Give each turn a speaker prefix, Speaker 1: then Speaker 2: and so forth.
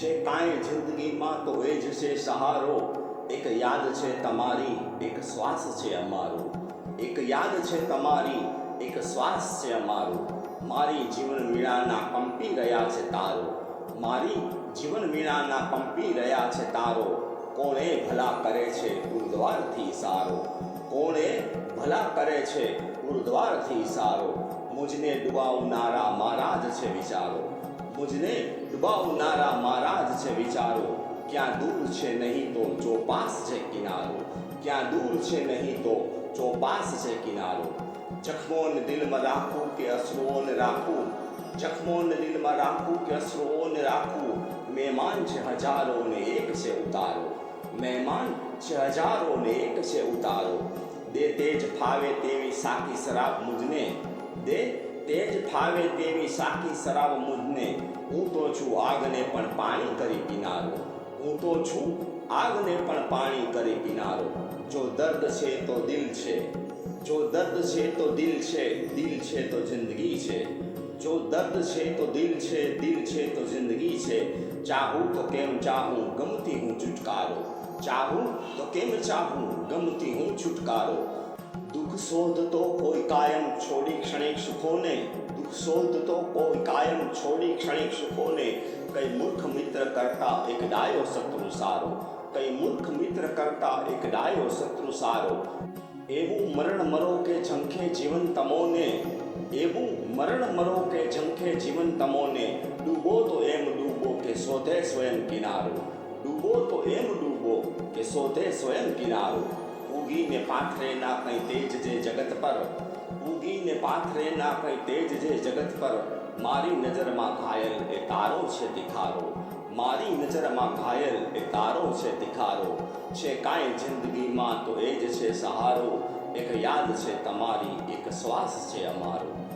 Speaker 1: છે કાંઈ જિંદગીમાં તો એ જ છે સહારો. એક યાદ છે તમારી, એક શ્વાસ છે અમારો. એક યાદ છે તમારી, એક શ્વાસ છે અમારો. મારી જીવન વીણાના કંપી રહ્યા છે તારો. મારી જીવન વીણાના કંપી રહ્યા છે તારો. કોણે ભલા કરે છે ગુરુદ્વારથી સારો? કોણે ભલા કરે છે ગુરુદ્વારથી સારો? મુજને ડુબાવનારા મારા જ છે વિચારો. મુજને ડુબાવનારા મારા જ છે વિચારો ક્યાં દૂર છે નહીં તો ચોપાસ છે કિનારો ક્યાં દૂર છે નહીં તો ચોપાસ છે કિનારો જખમોને દિલમાં રાખું કે અશ્રુઓને રાખું જખમોને દિલમાં રાખું કે અશ્રુઓને રાખું મહેમાન છે હજારોને એક છે ઉતારો મહેમાન છે હજારોને એક છે ઉતારો દે તેજ ફાવે તેવી સાકી શરાબ મુજને દે તેજ ફાવે તેવી સાકી શરાબ મુજને હું તો છું આગને પણ પાણી કરી પીનારો. હું તો છું આગને પણ પાણી કરી પીનારો. જો દર્દ છે તો દિલ છે. જો દર્દ છે તો દિલ છે દિલ છે તો જિંદગી છે. જો દર્દ છે તો દિલ છે દિલ છે તો જિંદગી છે. ચાહું તો કેમ ચાહું ગમતી હું છુટકારો. ચાહું તો કેમ ચાહું ગમતી હું છુટકારો. દુઃખ શોધતો કોઈ કાયમ, છોડી ક્ષણિક સુખોને દુઃખ શોધતો કોઈ કાયમ, છોડી ક્ષણિક સુખોને કઈ મૂર્ખ મિત્ર કરતા એક ડાયો શત્રુ સારો. કઈ મૂર્ખ મિત્ર કરતા એક ડાયો શત્રુ સારો. એવું મરણ મરો કે ઝંખે જીવન તમોને. એવું મરણ મરો કે ઝંખે જીવન તમોને. ડૂબો તો એમ ડૂબો કે શોધે સ્વયં કિનારો. ડૂબો તો એમ ડૂબો કે શોધે સ્વયં કિનારો. ઉગીને પાથરે ના કંઈ તેજ જે જગત પર. ઊંઘીને પાથરે ના કંઈ તેજ જે જગત પર. મારી નજરમાં ઘાયલ એ તારો છે તિખારો. મારી નજરમાં ઘાયલ એ તારો છે તિખારો. છે કાંઈ જિંદગીમાં તો એ જ છે સહારો. એક યાદ છે તમારી, એક શ્વાસ છે અમારો.